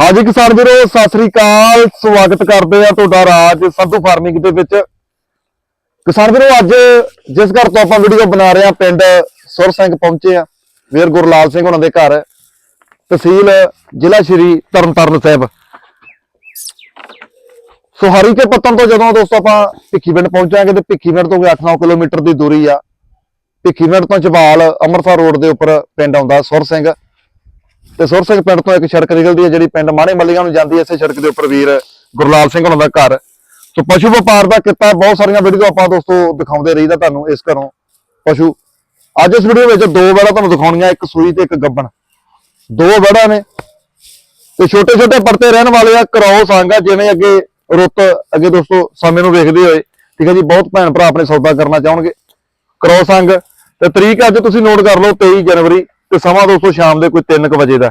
ਹਾਂਜੀ ਕਿਸਾਨ ਵੀਰੋ, ਸਤਿ ਸ੍ਰੀ ਅਕਾਲ। ਸਵਾਗਤ ਕਰਦੇ ਆ ਤੁਹਾਡਾ ਰਾਜ ਸੰਧੂ ਫਾਰਮਿੰਗ ਦੇ ਵਿੱਚ। ਕਿਸਾਨ ਵੀਰੋ, ਅੱਜ ਜਿਸ ਘਰ ਤੋਂ ਆਪਾਂ ਵੀਡੀਓ ਬਣਾ ਰਹੇ ਆ ਪਿੰਡ ਸੁਰ ਸਿੰਘ ਪਹੁੰਚੇ ਆ ਵੀਰ ਗੁਰਲਾਲ ਸਿੰਘ ਉਹਨਾਂ ਦੇ ਘਰ। ਤਹਿਸੀਲ ਜ਼ਿਲ੍ਹਾ ਸ਼੍ਰੀ ਤਰਨਤਾਰਨ ਸਾਹਿਬ। ਸੋ ਹਰੀ ਕੇ ਪੱਤਨ ਤੋਂ ਜਦੋਂ ਦੋਸਤੋ ਆਪਾਂ ਭਿੱਖੀ ਪਿੰਡ ਪਹੁੰਚਾਂਗੇ ਤੇ ਭਿੱਖੀ ਪਿੰਡ ਤੋਂ ਕੋਈ 8-9 ਕਿਲੋਮੀਟਰ ਦੀ ਦੂਰੀ ਆ। ਭਿੱਖੀ ਪਿੰਡ ਤੋਂ ਚਬਾਲ ਅੰਮ੍ਰਿਤਸਰ ਰੋਡ ਦੇ ਉੱਪਰ ਪਿੰਡ ਆਉਂਦਾ ਸੁਰ ਸਿੰਘ। ਤੇ ਸੁਰ ਸਿੰਘ ਪਿੰਡ ਤੋਂ ਇੱਕ ਸੜਕ ਨਿਕਲਦੀ ਹੈ, ਜਿਹੜੀ ਪਿੰਡ ਮਾਣੇ ਮੱਲੀਆਂ ਨੂੰ ਜਾਂਦੀ ਹੈ। ਇਸੇ ਸੜਕ ਦੇ ਉੱਪਰ ਵੀਰ ਗੁਰਲਾਲ ਸਿੰਘ ਉਹਨਾਂ ਦਾ ਘਰ। ਸੋ ਪਸ਼ੂ ਵਪਾਰ ਦਾ ਕਿੱਤਾ, ਬਹੁਤ ਸਾਰੀਆਂ ਵੀਡੀਓ ਆਪਾਂ ਦੋਸਤੋ ਦਿਖਾਉਂਦੇ ਰਹੀਦਾ ਤੁਹਾਨੂੰ ਇਸ ਘਰੋਂ। ਪਸ਼ੂ, ਅੱਜ ਇਸ ਵੀਡੀਓ ਵਿੱਚ ਦੋ ਵੜਾ ਤੁਹਾਨੂੰ ਦਿਖਾਉਣੀਆਂ, ਇੱਕ ਸੂਈ ਤੇ ਇੱਕ ਗੱਬਣ। ਦੋ ਵੜਾ ਨੇ। ਤੇ ਛੋਟੇ ਛੋਟੇ ਪਰਤੇ ਰਹਿਣ ਵਾਲੇ ਆ ਕਰੋਸ ਆਂਗਾ ਜਿਵੇਂ ਅੱਗੇ ਰੁੱਤ ਅੱਗੇ ਦੋਸਤੋ ਸਮੇਂ ਨੂੰ ਵੇਖਦੇ ਹੋਏ। ਠੀਕ ਹੈ ਜੀ, ਬਹੁਤ ਭੈਣ ਭਰਾ ਆਪਣੇ ਸੌਦਾ ਕਰਨਾ ਚਾਹਣਗੇ। ਕਰੋਸ ਅੰਗ ਤੇ ਤਰੀਕ ਅੱਜ ਤੁਸੀਂ ਨੋਟ ਕਰ ਲਓ 23 ਜਨਵਰੀ। ਤੇ ਸਮਾਂ ਦੋਸਤੋ ਸ਼ਾਮ ਦੇ ਕੋਈ 3 ਵਜੇ ਦਾ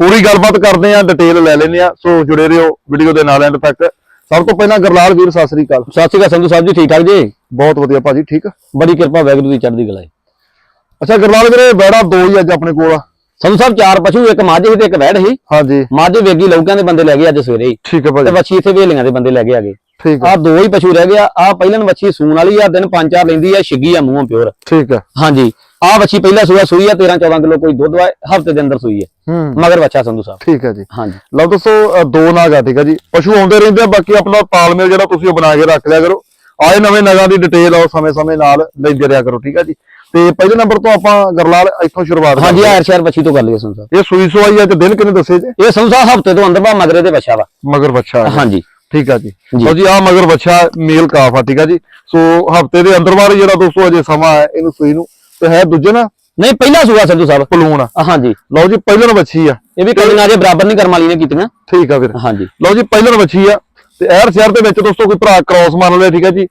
ਪੂਰੀ ਗੱਲਬਾਤ ਕਰਦੇ ਆ ਡਿਟੇਲ ਲੈ ਲੈਂਦੇ ਆ ਸੋ ਜੁੜੇ ਰਹੋ ਵੀਡੀਓ ਦੇ ਨਾਲ ਐਂਡ ਤੱਕ। ਸਭ ਤੋਂ ਪਹਿਲਾਂ ਗਰਲਾਲ ਵੀਰ ਸਤਿ ਸ੍ਰੀ ਅਕਾਲ। ਸਤਿ ਸ਼੍ਰੀ ਅਕਾਲ ਸੰਧੂ ਸਾਹਿਬ ਜੀ ਠੀਕ ਠਾਕ ਜੀ? ਬਹੁਤ ਵਧੀਆ ਭਾਜੀ ਠੀਕ ਬੜੀ ਕਿਰਪਾ ਵੈਗੁਰੂ ਦੀ ਚੜ੍ਹਦੀ ਕਲਾ ਹੈ। ਅੱਛਾ ਗਰਲਾਲ ਵੀਰੇ ਬੈੜਾ ਦੋ ਹੀ ਅੱਜ ਆਪਣੇ ਕੋਲ ਆ। ਸੰਧੂ ਸਾਹਿਬ ਚਾਰ ਪਸ਼ੂ ਇੱਕ ਮੱਝ ਸੀ ਤੇ ਇੱਕ ਵੈੜ ਸੀ। ਹਾਂਜੀ। ਮੱਝ ਵੇਗੀ ਲੌਕਿਆਂ ਦੇ ਬੰਦੇ ਲੈ ਗਏ ਅੱਜ ਸਵੇਰੇ ਹੀ। ਠੀਕ ਹੈ ਤੇ ਭਾਜੀ ਵੱਛੀ ਇੱਥੇ ਵੇਲੀਆਂ ਦੇ ਬੰਦੇ ਲੈ ਕੇ ਆ ਗਏ ਠੀਕ ਆ। ਦੋ ਹੀ ਪਸ਼ੂ ਰਹਿ ਗਿਆ ਆ। ਪਹਿਲਾਂ ਵੱਛੀ ਸੂਣ ਵਾਲੀ ਆ ਦਿਨ ਪੰਜ ਚਾਰ ਲੈਂਦੀ ਆ ਛਿੱਗੀ ਆ ਮੂੰਹੋਂ ਪਿਓਰ। ਠੀਕ ਹੈ ਹਾਂਜੀ। ਆ ਵੱਛੀ ਪਹਿਲਾਂ ਸੂਆ ਸੂਈ ਆ 13 14 ਕਿਲੋ ਕੋਈ ਦੁੱਧ ਵਾ ਹਫ਼ਤੇ ਦੇ ਅੰਦਰ ਸੂਈ ਹੂੰ। ਮਗਰ ਬੱਚਾ ਸੰਧੂ ਸਾਹਿਬ। ਠੀਕ ਹੈ ਜੀ। ਹਾਂਜੀ। ਲਓ ਦੋਸਤੋ ਅ, ਦੋ ਨਾਗ ਆ ਠੀਕ ਹੈ ਜੀ। ਪਸ਼ੂ ਆਉਂਦੇ ਰਹਿੰਦੇ ਆ ਬਾਕੀ ਆਪਣਾ ਤਾਲਮੇਲ ਜਿਹੜਾ ਤੁਸੀਂ ਉਹ ਬਣਾ ਕੇ ਰੱਖ ਲਿਆ ਕਰੋ। ਆਏ ਨਵੇਂ ਨਗਾਂ ਦੀ ਡਿਟੇਲ ਆਓ ਸਮੇਂ-ਸਮੇਂ ਨਾਲ ਲੈਂਦੇ ਰਿਹਾ ਕਰੋ ਠੀਕ ਹੈ ਜੀ। ਤੇ ਪਹਿਲੇ ਨੰਬਰ ਤੋਂ ਆਪਾਂ ਗਰਲਾਲ ਇੱਥੋਂ ਸ਼ੁਰੂਆਤ ਹਾਂਜੀ ਆ ਸ਼ਹਿਰ ਵੱਛੀ ਤੋਂ ਕਰ ਲਈਏ ਸਾਹਿਬ। ਇਹ ਸੂਈ ਸਵਾਈ ਆ ਤੇ ਦਿਨ ਕਿੰਨੇ ਦੱਸੇ ਜੇ? ਇਹ ਸਾਹਿਬ ਹਫ਼ਤੇ ਤੋਂ ਅੰਦਰ ਬਾ ਮਗਰੇ ਦੇ ਬੱਚਾ ਵਾ। ਮਗਰ ਬੱਚਾ ਆ ਹਾਂਜੀ। ਠੀਕ ਆ ਜੀ। ਸੋ ਜੀ ਆ ਮਗਰ ਬੱਚਾ ਮੇਲ ਕਾਫ ਆ ਠੀਕ ਆ ਜੀ। ਸੋ ਹਫ਼ਤੇ ਦੇ ਅੰਦਰ ਬਾਅਦ ਜਿਹੜਾ ਦੋਸਤੋ ਅਜੇ ਸਮਾਂ ਹੈ ਇਹਨੂੰ ਸੂਈ ਨੂੰ। ਤੇ ਹੈ ਦੂਜੇ ਨਾ? ਨਹੀਂ ਪਹਿਲਾ ਸੂਆ ਸੰਧੂ ਸਾਹਿਬ। ਪਲੂਣ ਆ। ਹਾਂਜੀ। ਲਓ ਜੀ ਪਹਿਲਨ ਬੱਚੀ ਆ। ਇਹ ਵੀ ਕਲੀਆਂ ਦੇ ਬਰਾਬਰ ਨਹੀਂ ਕਰਮ ਵਾਲੀ ਨੇ ਕੀਤੀਆਂ। ਠੀਕ ਆ ਵੀਰ। ਹਾਂਜੀ। ਲਓ ਜੀ ਪਹਿਲਨ ਬੱਚੀ ਆ। ਤੇ ਐਰ ਸ਼ਹਿਰ ਦੇ ਵਿੱਚ ਦੋਸਤੋ ਕੋਈ ਭਰਾ ਕ੍ਰਾਸ ਮੰਨ ਲਿਆ ਠੀਕ ਹੈ ਜੀ।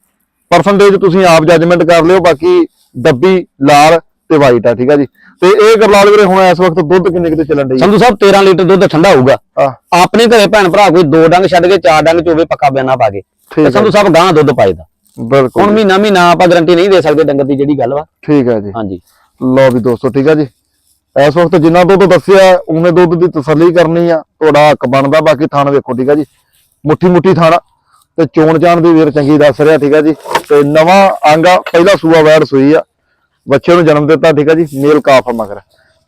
ਪਰਸੈਂਟੇਜ ਤੁਸੀਂ ਆਪ ਜੱਜਮੈਂਟ ਕਰ ਲਿਓ ਬਾਕੀ ਡੱਬੀ ਲਾਲ ਤੇ ਵਾਈਟ ਆ ਠੀਕ ਹੈ ਜੀ। ਤੇ ਇਹ ਗਰਲਾਲ ਵੀਰੇ ਹੁਣ ਇਸ ਵਕਤ ਦੁੱਧ ਕਿੰਨੇ ਕਿਤੇ ਚੱਲਣ ਡਈ? ਸੰਧੂ ਸਾਹਿਬ 13 ਲੀਟਰ ਦੁੱਧ ਠੰਡਾ ਹੋਊਗਾ। ਆ ਆਪਣੇ ਘਰੇ ਭੈਣ ਭਰਾ ਕੋਈ ਦੋ ਡੰਗ ਛੱਡ ਕੇ ਚਾਰ ਡੰਗ ਚੋਵੇ ਪੱਕਾ ਬਿਆਨਾ ਪਾ ਕੇ। ਤੇ ਸੰਧੂ ਸਾਹਿਬ ਗਾਂ ਦੁੱਧ ਪਾਏਦਾ ਹੁਣ ਬਿਲਕੁਲ ਮਹੀਨਾ ਮਹੀਨਾ ਆਪਾਂ ਗਾਰੰਟੀ ਨਹੀਂ ਦੇ ਸਕਦੇ ਡੰਗਰ ਦੀ ਜਿਹੜੀ ਗੱਲ ਵਾ। ਠੀਕ ਹੈ ਜੀ। ਹਾਂਜੀ। ਲਓ ਵੀ ਦੋਸਤੋ ਠੀਕ ਹੈ ਜੀ। ਇਸ ਵਕਤ ਜਿੰਨਾ ਦੁੱਧ ਦੱਸਿਆ ਉਵੇਂ ਦੁੱਧ ਦੀ ਤਸੱਲੀ ਕਰਨੀ ਆ। ਤੁਹਾਡਾ ਹੱਕ ਬਣਦਾ ਬਾਕੀ ਥਾਣ ਵੇਖੋ ਠੀਕ ਹੈ ਜੀ। ਮੁੱਠੀ ਮੁੱਠੀ ਥਾਣਾ। ਤੇ ਚੋਣ ਜਾਣ ਦੀ ਵੀਰ ਚੰਗੀ ਦੱਸ ਰਿਹਾ ਠੀਕ ਹੈ ਜੀ। ਤੇ ਨਵਾਂ ਆਂਗਾ ਪਹਿਲਾ ਸੂਆ ਵੈੜ ਸੂਈ ਆ। ਬੱਚੇ ਨੂੰ ਜਨਮ ਦਿੱਤਾ ਠੀਕ ਹੈ ਜੀ ਮੇਲ ਕਾਫ ਮਗਰ।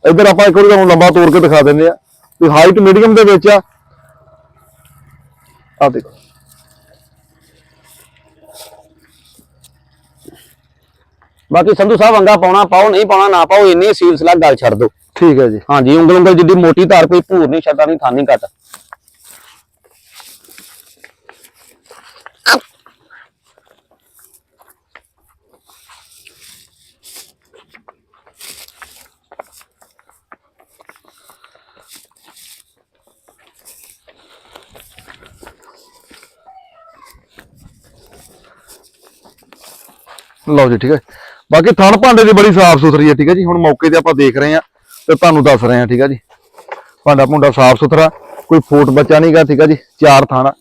ਇੱਧਰ ਆਪਾਂ ਇੱਕ ਵਾਰੀ ਤੁਹਾਨੂੰ ਲੰਬਾ ਤੋੜ ਕੇ ਦਿਖਾ ਦਿੰਦੇ ਆ। ਵੀ ਹਾਈਟ ਮੀਡੀਅਮ ਦੇ ਵਿੱਚ ਆ। ਆ ਦੇਖੋ। ਬਾਕੀ ਸੰਧੂ ਸਾਹਿਬ ਅੰਗਾ ਪਾਉਣਾ ਪਾਓ ਨਹੀਂ ਪਾਉਣਾ ਨਾ ਪਾਓ ਇੰਨੀ ਸੀਲ ਸਲਾਹ ਗੱਲ ਛੱਡ ਦੋ ਠੀਕ ਹੈ ਜੀ। ਹਾਂਜੀ ਉਂਗਲ ਉਂਗਲ ਜਿੱਡੀ ਮੋਟੀ ਧਾਰ ਕੋਈ ਭੂਰ ਨਹੀਂ ਛੱਡਾ ਨਹੀਂ ਥਾਨੀ ਘਟ। ਲਓ ਜੀ, ਠੀਕ ਹੈ। ਬਾਕੀ ਥਣ ਭਾਂਡੇ ਦੀ ਬੜੀ ਸਾਫ਼ ਸੁਥਰੀ ਹੈ, ਠੀਕ ਹੈ ਜੀ। ਹੁਣ ਮੌਕੇ ਤੇ ਆਪਾਂ ਦੇਖ ਰਹੇ ਆ ਤੇ ਤੁਹਾਨੂੰ ਦੱਸ ਰਹੇ ਆ ਠੀਕ ਹੈ ਜੀ। ਭਾਂਡਾ ਭੁੰਡਾ ਸਾਫ਼ ਸੁਥਰਾ, ਕੋਈ ਫੋਟ ਬੱਚਾ ਨਹੀਂਗਾ ਠੀਕ ਹੈ ਜੀ। ਚਾਰ ਥਾਣਾ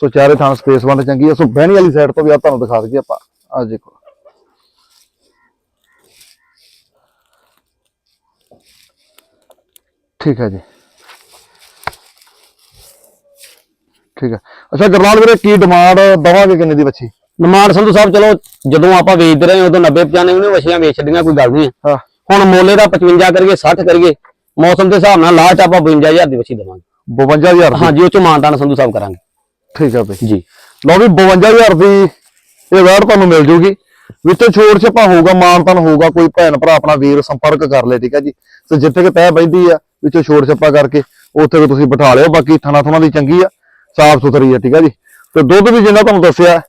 ਸੋ ਚਾਰੇ ਥਾਂ ਸਪੇਸ ਬੰਦ ਚੰਗੀ ਆ। ਸੋ ਬਹਿਣੀ ਵਾਲੀ ਸਾਈਡ ਤੋਂ ਵੀ ਆ ਤੁਹਾਨੂੰ ਦਿਖਾ ਦਈਏ ਆਪਾਂ। ਆ ਦੇਖੋ। ਠੀਕ ਹੈ ਜੀ। ਠੀਕ ਹੈ। ਅੱਛਾ ਗਰਨਾਲ ਵੀਰੇ, ਕੀ ਡਿਮਾਂਡ ਦਵਾਂਗੇ ਕਿੰਨੇ ਦੀ ਬੱਚੀ? ਨਿਮਾਨ ਸੰਧੂ ਸਾਹਿਬ ਚਲੋ ਜਦੋਂ ਆਪਾਂ ਵੇਚਦੇ ਰਹੇ ਉਦੋਂ 90 95 ਉਹਨੇ ਵਛੀਆਂ ਵੇਚ ਛੱਡੀਆਂ ਕੋਈ ਗੱਲ ਨਹੀਂ। ਹਾਂ। ਹੁਣ ਮੋਲੇ ਦਾ 55 ਕਰੀਏ 60 ਕਰੀਏ ਮੌਸਮ ਦੇ ਹਿਸਾਬ ਨਾਲ ਲਾਟ ਆਪਾਂ 52000 ਦੀ ਵਛੀ ਦੇਵਾਂਗੇ। 52000 ਦੀ? ਹਾਂਜੀ ਉਹ ਚ ਮਾਨਤਾਨ ਸੰਧੂ ਸਾਹਿਬ ਕਰਾਂਗੇ। ਠੀਕ ਹੈ ਬਈ। ਜੀ। ਲਓ ਵੀ 52000 ਦੀ ਇਹ ਵੈਰ ਤੁਹਾਨੂੰ ਮਿਲ ਜੂਗੀ। ਵਿੱਚੋਂ ਛੋੜ ਛਪਾ ਹੋਊਗਾ ਮਾਨਤਨ ਹੋਊਗਾ ਕੋਈ ਭੈਣ ਭਰਾ ਆਪਣਾ ਵੀਰ ਸੰਪਰਕ ਕਰ ਲੈ ਠੀਕ ਹੈ ਜੀ। ਤੇ ਜਿੱਥੇ ਕਿ ਤੈ ਬੈਂਦੀ ਆ ਵਿੱਚੋਂ ਛੋੜ ਛਪਾ ਕਰਕੇ ਉੱਥੇ ਤੁਸੀਂ ਬਿਠਾ ਲਿਓ ਬਾਕੀ ਥਣਾ ਥਣਾ ਦੀ ਚੰਗੀ ਆ ਸਾਫ਼ ਸੁਥਰੀ ਆ ਠੀਕ ਹੈ ਜੀ। ਤੇ ਦੁੱਧ ਵੀ ਜਿੰਨਾ ਤੁਹਾਨੂੰ ਦੱਸਿਆ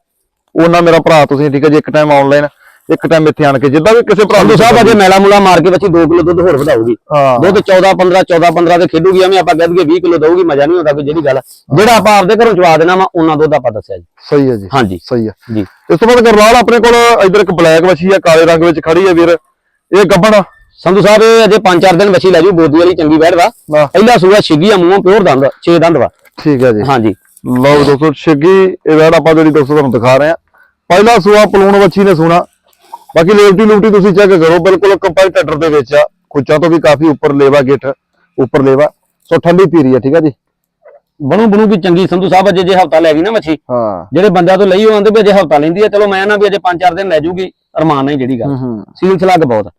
ਉਹਨਾਂ ਮੇਰਾ ਭਰਾ ਤੁਸੀਂ ਠੀਕ ਹੈ ਜੀ ਇੱਕ ਟਾਈਮ ਆਨਲਾਈਨ ਇੱਕ ਟਾਈਮ ਇੱਥੇ ਆਣ ਕੇ ਜਿੱਦਾਂ ਵੀ ਕਿਸੇ ਭਰਾ ਨੂੰ ਸਾਹਿਬ ਅਜੇ ਮੈਲਾ ਮੂਲਾ ਮਾਰ ਕੇ ਬੱਚੀ 2 ਕਿਲੋ ਦੁੱਧ ਹੋਰ ਵਧਾਊਗੀ। ਹਾਂ। ਦੁੱਧ 14 15 14 15 ਤੇ ਖੇਡੂਗੀ ਐਵੇਂ ਆਪਾਂ ਕਹਿ ਦਈਏ 20 ਕਿਲੋ ਦਊਗੀ ਮਜ਼ਾ ਨਹੀਂ ਆਉਂਦਾ ਕੋਈ ਜਿਹੜੀ ਗੱਲ। ਆ। ਜਿਹੜਾ ਆਪਾਂ ਆਪਦੇ ਘਰੋਂ ਚਵਾ ਦੇਣਾ ਵਾ ਉਹਨਾਂ ਦੁੱਧ ਆਪਾਂ ਦੱਸਿਆ ਜੀ। ਸਹੀ ਹੈ ਜੀ। ਹਾਂਜੀ। ਸਹੀ ਆ ਜੀ। ਇਸ ਤੋਂ ਬਾਅਦ ਗਰਵਾਲ ਆਪਣੇ ਕੋਲ ਇਧਰ ਇੱਕ ਬਲੈਕ ਮੱਛੀ ਆ ਕਾਲੇ ਰੰਗ ਵਿੱਚ ਖੜੀ ਹੈ ਵੀਰ। ਇਹ ਗੱਬਣ ਸੰਧੂ ਸਾਹਿਬ ਇਹ ਅਜੇ 5-4 ਦਿਨ ਬੱਚੀ ਲੈ ਜੂ ਬੋਦੀ ਵਾਲੀ ਚੰਗੀ ਬੈੜ ਵਾ। ਪਹਿਲਾ ਸੂਆ ਛਿੱਗੀ ਆ ਮੂੰਹੋਂ ਪਿਓਰ ਦੰਦ 6 ਦੰਦ ਵਾ। ਠੀਕ ਹੈ ਜੀ। ਹਾਂਜੀ। ਲਓ ਦੋਸਤੋ ਛਿੱਗੀ ਇਹ ਵੈੜ ਆਪਾਂ ਜਿਹੜੀ ਦੋਸਤੋ ਤੁਹਾਨੂੰ ਦਿਖਾ ਰਹੇ ਆ ਪਹਿਲਾ ਸੂਆ ਪਲੂਣ ਬੱਚੀ ਨੇ ਸੋਣਾ। ਬਾਕੀ ਲੇਵਟੀ ਲੂਟੀ ਤੁਸੀਂ ਚੈੱਕ ਕਰੋ ਬਿਲਕੁਲ ਕੰਪਾਈਟੇਟਰ ਦੇ ਵਿੱਚ ਆ। ਕੁੱਚਾ ਤੋਂ ਵੀ ਕਾਫੀ ਉੱਪਰ ਲੇਵਾ ਗਿੱਠ ਉੱਪਰ ਲੇਵਾ। ਸੋ ਠੰਡੀ ਧੀਰੀ ਆ ਠੀਕ ਆ ਜੀ? ਬਣੂ ਬਣੂ ਕੀ ਚੰਗੀ ਸੰਧੂ ਸਾਹਿਬ ਅਜੇ ਜੇ ਹਫਤਾ ਲੈ ਗਈ ਨਾ ਮੱਛੀ। ਹਾਂ। ਜਿਹੜੇ ਬੰਦਿਆਂ ਤੋਂ ਲਈ ਉਹ ਆਂਦੇ ਵੀ ਅਜੇ ਹਫਤਾ ਲੈਂਦੀ ਆ ਚਲੋ ਮੈਂ ਨਾ ਵੀ ਅਜੇ 5-4 ਦਿਨ ਲੈ ਜੂਗੀ ਅਰਮਾਨ ਨਹੀਂ ਜਿਹੜੀ ਗੱਲ। ਸੀਲ ਸਲੱਗ ਬਹੁਤ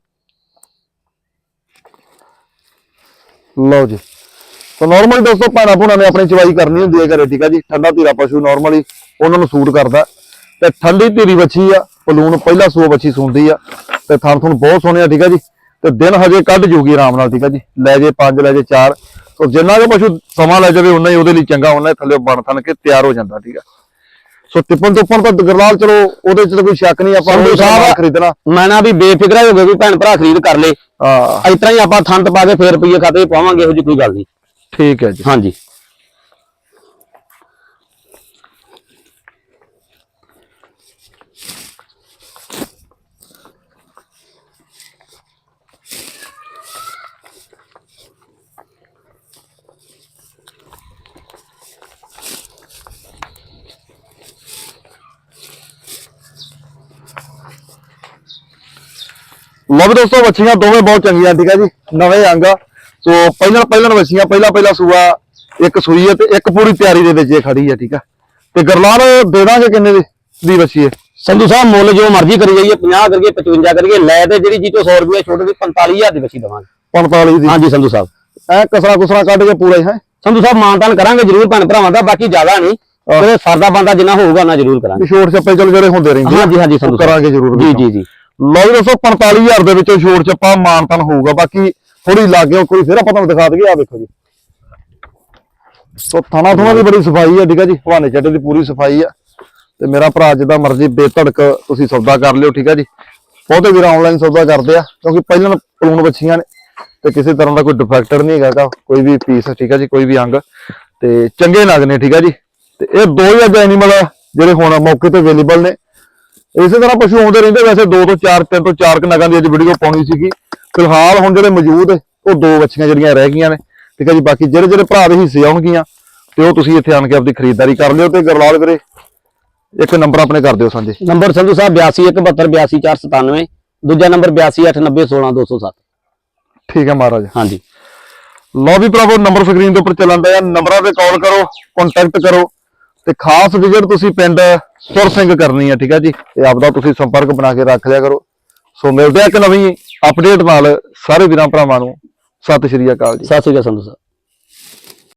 ਲਓ ਜੀ। ਤਾਂ ਨਾਰਮਲੀ ਦੋਸਤੋ ਭਾਣਾ ਭੁਣਾ ਨੇ ਆਪਣੀ ਚਵਾਈ ਕਰਨੀ ਹੁੰਦੀ ਹੈ ਘਰੇ ਠੀਕ ਆ ਜੀ? ਠੰਡਾ ਧੀਰਾ ਪਸ਼ੂ ਨਾਰਮਲੀ ਉਹਨਾਂ ਨੂੰ ਸੂਟ ਕਰਦਾ। ਤੇ ਠੰਡੀ ਧੀਰੀ ਵੱਛੀ ਆ ਪਲੂਣ ਪਹਿਲਾ ਸੂਆ ਵੱਛੀ ਸੁਣਦੀ ਆ ਤੇ ਥਣ ਥਣ ਬਹੁਤ ਸੋਹਣੇ ਆ ਠੀਕ ਆ ਜੀ? ਤੇ ਦਿਨ ਹਜੇ ਕੱਢ ਜੂਗੀ ਆਰਾਮ ਨਾਲ ਠੀਕ ਆ ਜੀ? ਲੈ ਜੇ 5 ਲੈ ਜੇ 4 ਸੋ ਜਿੰਨਾ ਕੁ ਪਸ਼ੂ ਸਮਾਂ ਲੈ ਜਾਵੇ ਉਨਾ ਹੀ ਉਹਦੇ ਲਈ ਚੰਗਾ ਉਹਨਾਂ ਥੱਲੇ ਬਣ ਥਣ ਕੇ ਤਿਆਰ ਹੋ ਜਾਂਦਾ ਠੀਕ ਆ। ਸੋ ਟਿੱਪਣ ਟੁੱਪਣ ਤਾਂ ਗਰਲਾਲ ਚਲੋ ਉਹਦੇ ਚ ਤਾਂ ਕੋਈ ਸ਼ੱਕ ਨਹੀਂ ਆਪਾਂ ਸਾਹਿਬ- ਸਮਾਨ ਖਰੀਦਣਾ। ਮੈਂ ਨਾ ਵੀ ਬੇਫਿਕਰ ਹੋ ਗਏ ਵੀ ਭੈਣ ਭਰਾ ਖਰੀਦ ਕਰ ਲੇ। ਹਾਂ। ਇਸ ਤਰ੍ਹਾਂ ਹੀ ਆਪਾਂ ਥੰਤ ਪਾ ਕੇ ਫੇਰ ਰੁਪਈਏ ਖਾਤੇ ਪਾਵਾਂਗੇ ਇਹੋ ਜੀ ਕੋਈ ਗੱਲ ਨਹੀਂ। ਠੀਕ ਹੈ ਜੀ। ਹਾਂਜੀ। ਲਓ ਦੋਸਤੋ ਵੱਛੀਆਂ ਦੋਵੇਂ ਬਹੁਤ ਚੰਗੀਆਂ, ਠੀਕ ਹੈ ਜੀ। ਨਵੇਂ ਅੰਗ। ਸੋ ਪਹਿਲਾਂ ਪਹਿਲਾਂ ਵੱਛੀਆਂ ਪਹਿਲਾਂ ਪਹਿਲਾਂ ਸੂਆ ਇੱਕ ਸੂਈ ਹੈ ਤੇ ਇੱਕ ਪੂਰੀ ਤਿਆਰੀ ਦੇ ਵਿੱਚ ਇਹ ਖੜੀ ਹੈ ਠੀਕ ਆ। ਤੇ ਗਰਲਾਲ ਦੇ ਦਾਂਗੇ ਕਿੰਨੇ ਦੀ ਦੀ ਹੈ ਸੰਧੂ ਸਾਹਿਬ ਮੁੱਲ ਜੋ ਮਰਜ਼ੀ ਕਰੀ ਜਾਈਏ 50 ਕਰੀਏ 55 ਕਰੀਏ ਲੈ ਤੇ ਜਿਹੜੀ ਜੀ ਤੋਂ 100 ਰੁਪਏ ਛੋਟ ਦੀ 45000 ਦੀ ਬੱਚੀ ਦਵਾਂਗੇ। 45 ਦੀ। ਹਾਂਜੀ ਸੰਧੂ ਸਾਹਿਬ। ਐ ਕਸਰਾ ਕੁਸਰਾ ਕੱਢ ਕੇ ਪੂਰਾ ਹੀ? ਸੰਧੂ ਸਾਹਿਬ ਮਾਨਤਾਨ ਕਰਾਂਗੇ ਜਰੂਰ ਭੈਣ ਭਰਾਵਾਂ ਦਾ ਬਾਕੀ ਜ਼ਿਆਦਾ ਨਹੀਂ। ਤੇ ਸਰਦਾ ਬੰਦਾ ਜਿੰਨਾ ਹੋਊਗਾ ਨਾ ਜਰੂਰ ਕਰਾਂਗੇ। ਛੋਟ ਛੱਪੇ ਚਲ ਜਿਹੜੇ ਹੁੰਦੇ ਰਹਿੰਦੇ ਹਾਂਜੀ ਹਾਂਜੀ ਸੰਧੂ ਕਰਾਂਗੇ ਜ਼ਰੂਰ। ਜੀ। ਜੀ ਜੀ। ਲਓ ਵੀ ਦੋਸਤੋ 45000 ਦੇ ਵਿੱਚੋਂ ਛੋਟ ਛੱਪਾ ਮਾਨਤਨ ਹੋਊਗਾ ਬਾਕੀ ਥੋੜੀ ਲਾਗੇ ਕੋਈ ਫਿਰ ਆਪਾਂ ਤੁਹਾਨੂੰ ਦਿਖਾ ਦਈਏ ਆ ਵੇਖੋ ਜੀ। ਸੋ ਥਾਣਾ ਥੋਣਾ ਦੀ ਬੜੀ ਸਫ਼ਾਈ ਹੈ ਠੀਕ ਹੈ ਜੀ? ਹਵਾਨੇ ਚੱਡੇ ਦੀ ਪੂਰੀ ਸਫ਼ਾਈ ਆ। ਤੇ ਮੇਰਾ ਭਰਾ ਜਿੱਦਾਂ ਮਰਜ਼ੀ ਬੇਧੜਕ ਤੁਸੀਂ ਸੌਦਾ ਕਰ ਲਿਓ, ਠੀਕ ਹੈ ਜੀ? ਬਹੁਤੇ ਵੀਰ ਆਨਲਾਈਨ ਸੌਦਾ ਕਰਦੇ ਆ, ਕਿਉਂਕਿ ਪਹਿਲਾਂ ਪਲੂਣ ਬੱਚੀਆਂ ਨੇ ਤੇ ਕਿਸੇ ਤਰ੍ਹਾਂ ਦਾ ਕੋਈ ਡਿਫੈਕਟਡ ਨਹੀਂ ਹੈਗਾ ਕੋਈ ਵੀ ਪੀਸ ਠੀਕ ਹੈ ਜੀ, ਕੋਈ ਵੀ ਅੰਗ। ਤੇ ਚੰਗੇ ਨਗ ਨੇ, ਠੀਕ ਹੈ ਜੀ? ਤੇ ਇਹ ਦੋ ਹੀ ਅੱਜ ਐਨੀਮਲ ਜਿਹੜੇ ਹੁਣ ਮੌਕੇ ਤੇ ਅਵੇਲੇਬਲ ਨੇ। ਇਸੇ ਤਰ੍ਹਾਂ ਪਸ਼ੂ ਆਉਂਦੇ ਰਹਿੰਦੇ ਵੈਸੇ ਦੋ ਤੋਂ ਚਾਰ ਤਿੰਨ ਤੋਂ ਚਾਰ ਕੁ ਨਗਾਂ ਦੀ ਅੱਜ ਵੀਡੀਓ ਪਾਉਣੀ ਸੀਗੀ। ਫਿਲਹਾਲ ਹੁਣ ਜਿਹੜੇ ਮੌਜੂਦ ਉਹ ਦੋ ਬੱਚੀਆਂ ਜਿਹੜੀਆਂ ਰਹਿ ਗਈਆਂ ਨੇ। ਠੀਕ ਹੈ ਜੀ ਬਾਕੀ ਜਿਹੜੇ ਜਿਹੜੇ ਭਰਾ ਦੇ ਹਿੱਸੇ ਆਉਣਗੀਆਂ ਤੇ ਉਹ ਤੁਸੀਂ ਇੱਥੇ ਆਣ ਕੇ ਆਪਦੀ ਖਰੀਦਦਾਰੀ ਕਰ ਲਿਓ ਤੇ ਗਰਲਾਲ ਵੀਰੇ ਇੱਕ ਨੰਬਰ ਆਪਣੇ ਕਰ ਦਿਓ ਸਾਂਝੇ। ਨੰਬਰ ਸੰਧੂ ਸਾਹਿਬ 8217282497 ਦੂਜਾ ਨੰਬਰ 8289016207 ਠੀਕ ਹੈ ਮਹਾਰਾਜ। ਹਾਂਜੀ। ਲਓ ਵੀ ਭਰਾਵੋ ਨੰਬਰ ਸਕਰੀਨ ਦੇ ਉੱਪਰ ਚੱਲਣ ਦਾ ਨੰਬਰਾਂ ਤੇ ਕਾਲ ਕਰੋ ਕੰਟੈਕਟ ਕਰੋ। ਤੇ ਖਾਸ ਵਿਜ਼ਿਟ ਤੁਸੀਂ ਪਿੰਡ ਸੁਰ ਸਿੰਘ ਕਰਨੀ ਹੈ ਠੀਕ ਹੈ ਜੀ? ਤੇ ਆਪਦਾ ਤੁਸੀਂ ਸੰਪਰਕ ਬਣਾ ਕੇ ਰੱਖ ਲਿਆ ਕਰੋ। ਸੋ ਮਿਲਦੇ ਆ ਇੱਕ ਨਵੀਂ ਅਪਡੇਟ ਨਾਲ ਸਾਰੇ ਵੀਰਾਂ ਭਰਾਵਾਂ ਨੂੰ। ਸਤਿ ਸ਼੍ਰੀ ਅਕਾਲ ਜੀ। ਸਤਿ ਸ਼੍ਰੀ ਅਕਾਲ ਸੰਧੂ ਸਾਹਿਬ।